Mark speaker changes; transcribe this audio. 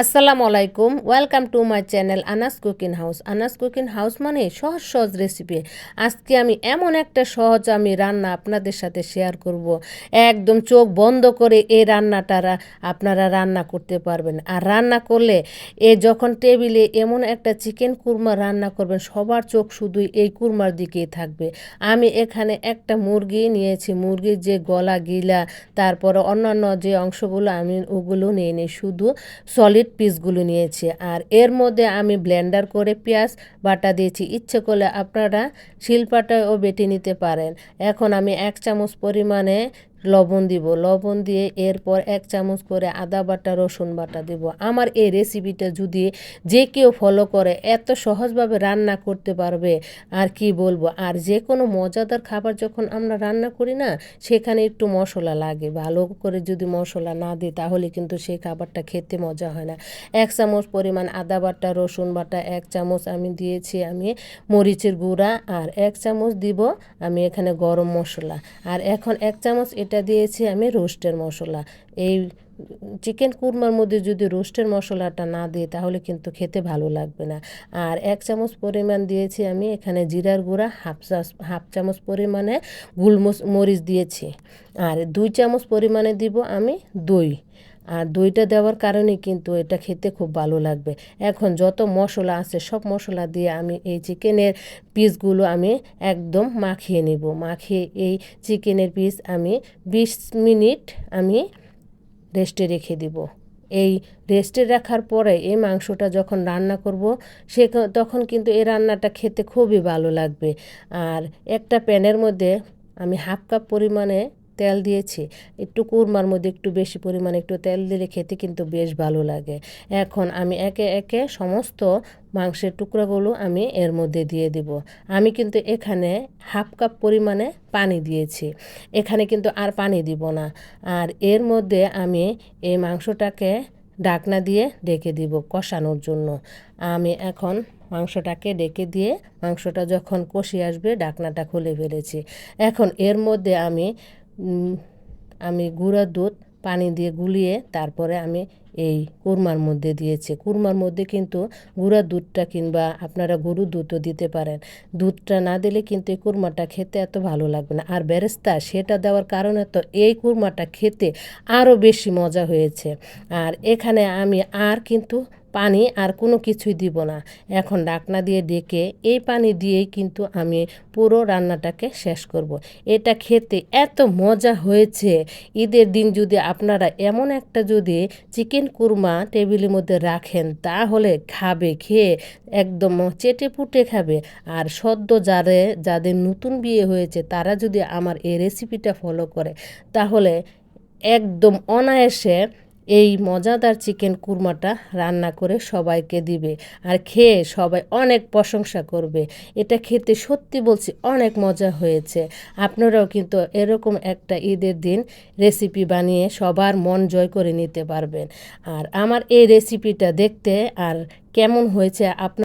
Speaker 1: আসসালামু আলাইকুম, welcome to my channel Anas cooking house. Anas cooking house মানে সহজ সহজ রেসিপি আজকে আমি এমন একটা সহজ আমি রান্না আপনাদের সাথে শেয়ার করব। একদম চোখ বন্ধ করে এই রান্নাটা আপনারা রান্না করতে পারবেন। আর রান্না করলে এ যখন টেবিলে এমন একটা চিকেন কুরমা রান্না করবেন, সবার চোখ শুধুই এই কুরমার দিকেই থাকবে। আমি এখানে একটা মুরগি নিয়েছি। মুরগির যে গলা গিলা তারপরে অন্যান্য যে অংশগুলো, আমি ওগুলো নিয়ে নিই। শুধু সলিড পিসগুলো নিয়েছি। আর এর মধ্যে আমি ব্লেন্ডার করে পেঁয়াজ বাটা দিয়েছি। ইচ্ছে করলে আপনারা শিলপাটায়ও বেটে নিতে পারেন। এখন আমি এক চামচ পরিমাণে লবণ দিব। লবণ দিয়ে এরপর এক চামচ করে আদা বাটা, রসুন বাটা দিব। আমার এই রেসিপিটা যদি যে কেউ ফলো করে, এত সহজভাবে রান্না করতে পারবে, আর কি বলব? আর যে কোনো মজাদার খাবার যখন আমরা রান্না করি না, সেখানে একটু মশলা লাগে। ভালো করে যদি মশলা না দিই, তাহলে কিন্তু সেই খাবারটা খেতে মজা হয় না। এক চামচ পরিমাণ আদা বাটা, রসুন বাটা, এক চামচ আমি দিয়েছি আমি মরিচের গুঁড়া, আর এক চামচ দিব আমি এখানে গরম মশলা। আর এখন এক চামচ দিয়েছি আমি রোস্টের মশলা। এই চিকেন কুরমার মধ্যে যদি রোস্টের মশলাটা না দিই, তাহলে কিন্তু খেতে ভালো লাগবে না। আর এক চামচ পরিমাণ দিয়েছি আমি এখানে জিরার গুঁড়া, হাফ চা- হাফ চামচ পরিমাণে গুলমরিচ মরিচ দিয়েছি। আর দুই চামচ পরিমাণে দিব আমি দই। আর দইটা দেওয়ার কারণে কিন্তু এটা খেতে খুব ভালো লাগবে। এখন যত মশলা আছে, সব মশলা দিয়ে আমি এই চিকেনের পিসগুলো আমি একদম মাখিয়ে নেব। মাখিয়ে এই চিকেনের পিস আমি বিশ মিনিট আমি রেস্টে রেখে দিব। এই রেস্টে রাখার পরে এই মাংসটা যখন রান্না করব, সে তখন কিন্তু এই রান্নাটা খেতে খুবই ভালো লাগবে। আর একটা প্যানের মধ্যে আমি হাফ কাপ পরিমাণে তেল দিয়েছি। একটু কুরমার মধ্যে একটু বেশি পরিমাণে একটু তেল দিলে খেতে কিন্তু বেশ ভালো লাগে। এখন আমি একে একে সমস্ত মাংসের টুকরাগুলো আমি এর মধ্যে দিয়ে দিব। আমি কিন্তু এখানে হাফ কাপ পরিমাণে পানি দিয়েছি। এখানে কিন্তু আর পানি দিব না। আর এর মধ্যে আমি এই মাংসটাকে ডাকনা দিয়ে ডেকে দিব কষানোর জন্য। আমি এখন মাংসটাকে ডেকে দিয়ে মাংসটা যখন কষি আসবে ডাকনাটা খুলে ফেলেছি। এখন এর মধ্যে আমি আমি গুঁড়া দুধ পানি দিয়ে গুলিয়ে তারপরে আমি এই কুরমার মধ্যে দিয়েছি। কুরমার মধ্যে কিন্তু গুঁড়া দুধটা কিংবা আপনারা গরুর দুধও দিতে পারেন। দুধটা না দিলে কিন্তু এই কুরমাটা খেতে এত ভালো লাগবে না। আর বেরেস্তা সেটা দেওয়ার কারণে তো এই কুরমাটা খেতে আরও বেশি মজা হয়েছে। আর এখানে আমি আর কিন্তু পানি আর কোনো কিছুই দিব না। এখন ডাকনা দিয়ে ডেকে এই পানি দিয়েই কিন্তু আমি পুরো রান্নাটাকে শেষ করব। এটা খেতে এত মজা হয়েছে। ঈদের দিন যদি আপনারা এমন একটা যদি চিকেন কুরমা টেবিলের মধ্যে রাখেন, তাহলে খাবে, খেয়ে একদম চেটে পুটে খাবে। আর সদ্য যারে, যাদের নতুন বিয়ে হয়েছে, তারা যদি আমার এই রেসিপিটা ফলো করে, তাহলে একদম অনায়াসে এই মজাদার চিকেন কুরমাটা রান্না করে সবাইকে দিবে আর খেয়ে সবাই অনেক প্রশংসা করবে। এটা খেতে সত্যি বলছি অনেক মজা হয়েছে। আপনারাও কিন্তু এরকম একটা ঈদের দিন রেসিপি বানিয়ে সবার মন জয় করে নিতে পারবেন। আর আমার এই রেসিপিটা দেখতে আর কেমন হয়েছে আপনার